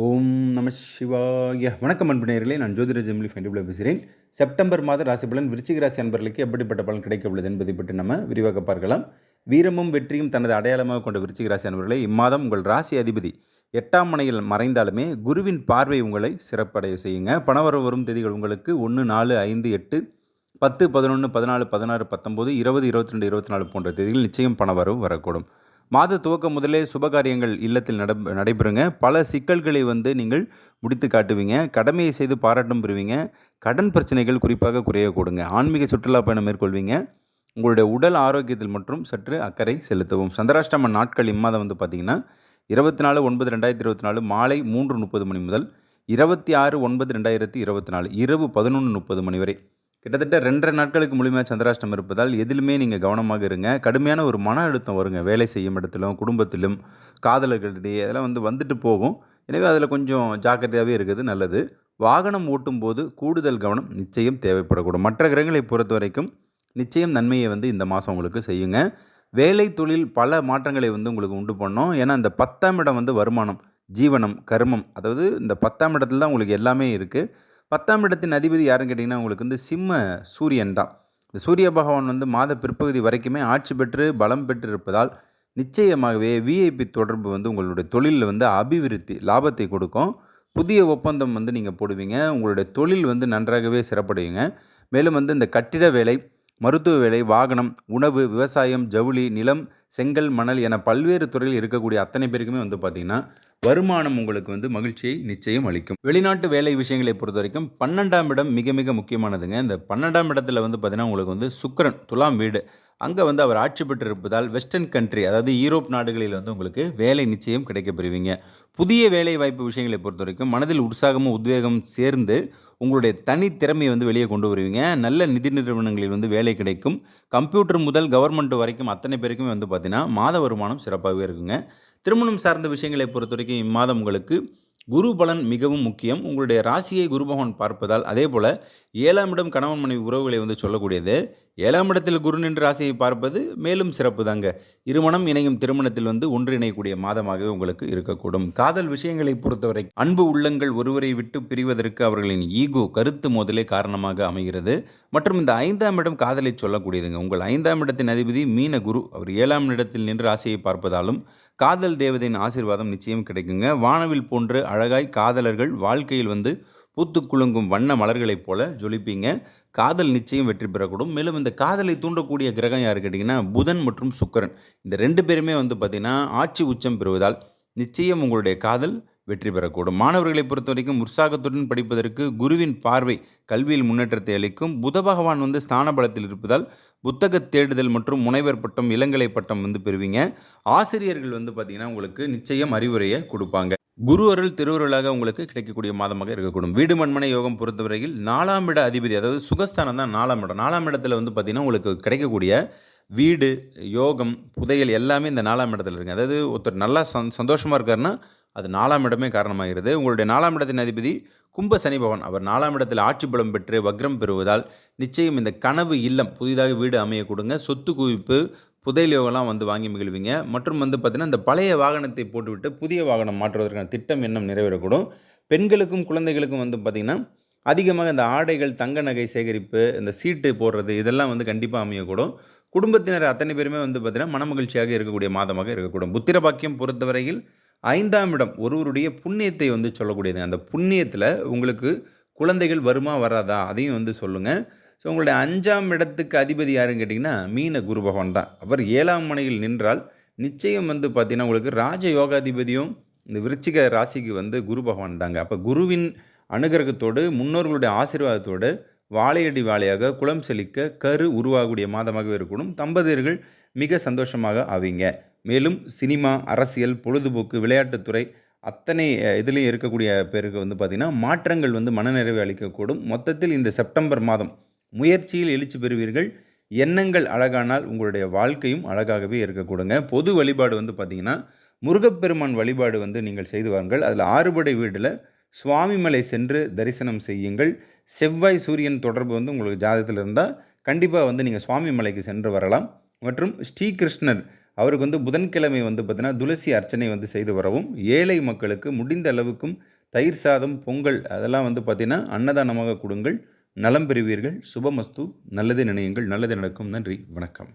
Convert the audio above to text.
ஓம் நம சிவாய. வணக்கம் அன்பு நேயர்களே நான் ஜோதிட ஜெமிலி ஃபைண்டிபிள் பேசுகிறேன். செப்டம்பர் மாத ராசி பலன் விருச்சிக ராசி அன்பர்களுக்கு எப்படிப்பட்ட பலன் கிடைக்க உள்ளது என்பதை பற்றி நம்ம விரிவாக பார்க்கலாம். வீரமும் வெற்றியும் தனது அடையாளமாக கொண்ட விருச்சிக ராசி அன்பர்களே இம்மாதம் உங்கள் ராசி அதிபதி. எட்டாம் மனையில் மறைந்தாலுமே குருவின் பார்வை உங்களை சிறப்படைய செய்யுங்க. பணவரவு வரும் தேதிகள் உங்களுக்கு ஒன்று நாலு ஐந்து எட்டு பத்து பதினொன்று பதினாலு பதினாறு பத்தொம்போது இருபது இருபத்தி ரெண்டு இருபத்தி நாலு போன்ற தேதிகள் நிச்சயம் பணவரவு வரக்கூடும். மாத துவக்கம் முதலே சுபகாரியங்கள் இல்லத்தில் நட நடைபெறுங்க. பல சிக்கல்களை வந்து நீங்கள் முடித்து காட்டுவீங்க. கடமையை செய்து பாராட்டும் பெறுவீங்க. கடன் பிரச்சனைகள் குறிப்பாக குறைய கொடுங்க. ஆன்மீக சுற்றுலா பயணம் மேற்கொள்வீங்க. உங்களுடைய உடல் ஆரோக்கியத்தில் மற்றும் சற்று அக்கறை செலுத்தவும். சந்திராஷ்டம நாட்கள் இம்மாதம் வந்து பார்த்திங்கன்னா இருபத்தி நாலு ஒன்பது ரெண்டாயிரத்தி இருபத்தி நாலு மாலை மூன்று முப்பது மணி முதல் இருபத்தி ஆறு ஒன்பது ரெண்டாயிரத்தி இருபத்தி நாலு இரவு பதினொன்று முப்பது மணி வரை. கிட்டத்தட்ட ரெண்டரை நாட்களுக்கு முழுமையாக சந்திராஷ்டம் இருப்பதால் எதிலுமே நீங்கள் கவனமாக இருங்க. கடுமையான ஒரு மன அழுத்தம் வருங்க. வேலை செய்யும் இடத்திலும் குடும்பத்திலும் காதலர்களிடையே அதெல்லாம் வந்து வந்துட்டு போகும். எனவே அதில் கொஞ்சம் ஜாக்கிரதையாகவே இருக்குது நல்லது. வாகனம் ஓட்டும்போது கூடுதல் கவனம் நிச்சயம் தேவைப்படக்கூடும். மற்ற கிரகங்களை பொறுத்த வரைக்கும் நிச்சயம் நன்மையை வந்து இந்த மாதம் உங்களுக்கு செய்யுங்க. வேலை தொழில் பல மாற்றங்களை வந்து உங்களுக்கு உண்டு பண்ணோம். ஏன்னா இந்த பத்தாம் இடம் வந்து வருமானம் ஜீவனம் கர்மம். அதாவது இந்த பத்தாம் இடத்துல தான் உங்களுக்கு எல்லாமே இருக்குது பத்தாம் இடத்தின் அதிபதி யாருன்னு கேட்டிங்கன்னா உங்களுக்கு வந்து சிம்ம சூரியன் தான். இந்த சூரிய பகவான் வந்து மாத பிற்பகுதி வரைக்குமே ஆட்சி பெற்று பலம் பெற்று இருப்பதால் நிச்சயமாகவே விஐபி தொடர்பு வந்து உங்களுடைய தொழிலில் வந்து அபிவிருத்தி லாபத்தை கொடுக்கும். புதிய ஒப்பந்தம் வந்து நீங்கள் போடுவீங்க. உங்களுடைய தொழில் வந்து நன்றாகவே சிறப்படையுங்க. மேலும் வந்து இந்த கட்டிட வேலை மருத்துவ வேலை வாகனம் உணவு விவசாயம் ஜவுளி நிலம் செங்கல் மணல் என பல்வேறு துறையில் இருக்கக்கூடிய அத்தனை பேருக்குமே வந்து பார்த்திங்கன்னா வருமானம் உங்களுக்கு வந்து மகிழ்ச்சியை நிச்சயம் அளிக்கும். வெளிநாட்டு வேலை விஷயங்களை பொறுத்த வரைக்கும் பன்னெண்டாம் இடம் மிக மிக முக்கியமானதுங்க. இந்த பன்னெண்டாம் இடத்துல வந்து பார்த்திங்கன்னா உங்களுக்கு வந்து சுக்கரன் துலாம் வீடு. அங்கே வந்து அவர் ஆட்சி பெற்றிருப்பதால் வெஸ்டர்ன் கண்ட்ரி அதாவது யூரோப் நாடுகளில் வந்து உங்களுக்கு வேலை நிச்சயம் கிடைக்கப்பெறுவீங்க புதிய வேலை வாய்ப்பு விஷயங்களை பொறுத்த வரைக்கும் மனதில் உற்சாகமும் உத்வேகம் சேர்ந்து உங்களுடைய தனி திறமையை வந்து வெளியே கொண்டு வருவீங்க. நல்ல நிதி நிறுவனங்களில் வந்து வேலை கிடைக்கும். கம்ப்யூட்டர் முதல் கவர்மெண்ட் வரைக்கும் அத்தனை பேருக்குமே வந்து பார்த்திங்கன்னா மாத வருமானம் சிறப்பாகவே இருக்குங்க. திருமணம் சார்ந்த விஷயங்களை பொறுத்த வரைக்கும் இம்மாதம் உங்களுக்கு குரு பலன் மிகவும் முக்கியம். உங்களுடைய ராசியை குரு பகவான் பார்ப்பதால் அதே போல் ஏழாம் இடம் கணவன் மனைவி உறவுகளை வந்து சொல்லக்கூடியது. ஏழாம் இடத்தில் குரு நின்று ராசியை பார்ப்பது மேலும் சிறப்பு தாங்க இருமணம் இணையும் திருமணத்தில் வந்து ஒன்றிணையக்கூடிய மாதமாகவே உங்களுக்கு இருக்கக்கூடும். காதல் விஷயங்களை பொறுத்தவரை அன்பு உள்ளங்கள் ஒருவரை விட்டு பிரிவதற்கு அவர்களின் ஈகோ கருத்து மோதலே காரணமாக அமைகிறது. மற்றும் இந்த ஐந்தாம் இடம் காதலை சொல்லக்கூடியதுங்க. உங்கள் ஐந்தாம் இடத்தின் அதிபதி மீன குரு அவர் ஏழாம் இடத்தில் நின்று ராசியை பார்ப்பதாலும் காதல் தேவதையின் ஆசீர்வாதம் நிச்சயம் கிடைக்குங்க. வானவில் போன்று அழகாய் காதலர்கள் வாழ்க்கையில் வந்து பூத்து குலுங்கும் வண்ண மலர்களைப் போல ஜொலிப்பீங்க. காதல் நிச்சயம் வெற்றி பெறக்கூடும். மேலும் இந்த காதலை தூண்டக்கூடிய கிரகம் யார் கேட்டிங்கன்னா புதன் மற்றும் சுக்கரன். இந்த ரெண்டு பேருமே வந்து பார்த்திங்கன்னா ஆட்சி உச்சம் பெறுவதால் நிச்சயம் உங்களுடைய காதல் வெற்றி பெறக்கூடும். மாணவர்களை பொறுத்த வரைக்கும் உற்சாகத்துடன் படிப்பதற்கு குருவின் பார்வை கல்வியில் முன்னேற்றத்தை அளிக்கும். புத பகவான் வந்து ஸ்தான பலத்தில் இருப்பதால் புத்தக தேடுதல் மற்றும் முனைவர் பட்டம் இளங்கலை பட்டம் வந்து பெறுவீங்க. ஆசிரியர்கள் வந்து பார்த்திங்கன்னா உங்களுக்கு நிச்சயம் அறிவுரையை கொடுப்பாங்க. குரு அருள் திருவருளாக உங்களுக்கு கிடைக்கக்கூடிய மாதமாக இருக்கக்கூடும். வீடு மண்மனை யோகம் பொறுத்தவரையில் நாலாம் இட அதிபதி அதாவது சுகஸ்தானம் தான் நாலாம் இடம். நாலாம் இடத்துல வந்து பார்த்திங்கன்னா உங்களுக்கு கிடைக்கக்கூடிய வீடு யோகம் புதையல் எல்லாமே இந்த நாலாம் இடத்துல இருக்குது அதாவது ஒருத்தர் நல்லா சந் சந்தோஷமாக இருக்காருன்னா அது நாலாம் இடமே காரணமாகிறது. உங்களுடைய நாலாம் இடத்தின் அதிபதி கும்ப சனி பவன் அவர் நாலாம் இடத்தில் ஆட்சி பலம் பெற்று வக்ரம் பெறுவதால் நிச்சயம் இந்த கனவு இல்லம் புதிதாக வீடு அமைய கொடுங்க. சொத்து குவிப்பு புதையல் வந்து வாங்கி மகிழ்வீங்க. மற்றும் வந்து பார்த்திங்கன்னா இந்த பழைய வாகனத்தை போட்டுவிட்டு புதிய வாகனம் மாற்றுவதற்கான திட்டம் இன்னும் நிறைவேறக்கூடும். பெண்களுக்கும் குழந்தைகளுக்கும் வந்து பார்த்திங்கன்னா அதிகமாக இந்த ஆடைகள் தங்க நகை சேகரிப்பு இந்த சீட்டு போடுறது இதெல்லாம் வந்து கண்டிப்பாக அமையக்கூடும். குடும்பத்தினர் அத்தனை பேருமே வந்து பார்த்திங்கன்னா மனமகிழ்ச்சியாக இருக்கக்கூடிய மாதமாக இருக்கக்கூடும். புத்திர பாக்கியம் பொறுத்தவரையில் ஐந்தாம் இடம் ஒருவருடைய புண்ணியத்தை வந்து சொல்லக்கூடியது. அந்த புண்ணியத்தில் உங்களுக்கு குழந்தைகள் வருமா வராதா? அதையும் வந்து சொல்லுங்கள் ஸோ உங்களுடைய அஞ்சாம் இடத்துக்கு அதிபதி யாருன்னு கேட்டிங்கன்னா மீன குரு பகவான் தான். அவர் ஏழாம் மனையில் நின்றால் நிச்சயம் வந்து பார்த்திங்கன்னா உங்களுக்கு ராஜ யோகாதிபதியும் இந்த விருச்சிக ராசிக்கு வந்து குரு பகவான் தாங்க. அப்போ குருவின் அனுகிரகத்தோடு முன்னோர்களுடைய ஆசீர்வாதத்தோடு வாழையடி வாழையாக குளம் செழிக்க கரு உருவாகக்கூடிய மாதமாகவே இருக்கணும். தம்பதியர்கள் மிக சந்தோஷமாக ஆவீங்க. மேலும் சினிமா அரசியல் பொழுதுபோக்கு விளையாட்டுத்துறை அத்தனை இதுலேயும் இருக்கக்கூடிய பேருக்கு வந்து பார்த்திங்கன்னா மாற்றங்கள் வந்து மனநிறைவு அளிக்கக்கூடும். மொத்தத்தில் இந்த செப்டம்பர் மாதம் முயற்சியில் எழுச்சி பெறுவீர்கள். எண்ணங்கள் அழகானால் உங்களுடைய வாழ்க்கையும் அழகாகவே இருக்கக்கூடுங்க. பொது வழிபாடு வந்து பார்த்திங்கன்னா முருகப்பெருமான் வழிபாடு வந்து நீங்கள் செய்து வாருங்கள். அதில் ஆறுபடை வீட்டில் சுவாமிமலை சென்று தரிசனம் செய்யுங்கள். செவ்வாய் சூரியன் தொடர்பு வந்து உங்களுக்கு ஜாதகத்தில் இருந்தால் கண்டிப்பாக வந்து நீங்கள் சுவாமி மலைக்கு சென்று வரலாம். மற்றும் ஸ்ரீகிருஷ்ணர் அவருக்கு வந்து புதன்கிழமை வந்து பார்த்தீங்கன்னா துளசி அர்ச்சனை வந்து செய்து வரவும் ஏழை மக்களுக்கு முடிந்த அளவுக்கும் தயிர் சாதம் பொங்கல் அதெல்லாம் வந்து பார்த்திங்கன்னா அன்னதானமாக கொடுங்கள். நலம் பெறுவீர்கள். சுபமஸ்து. நல்லது நினையுங்கள். நல்லது நடக்கும். நன்றி. வணக்கம்.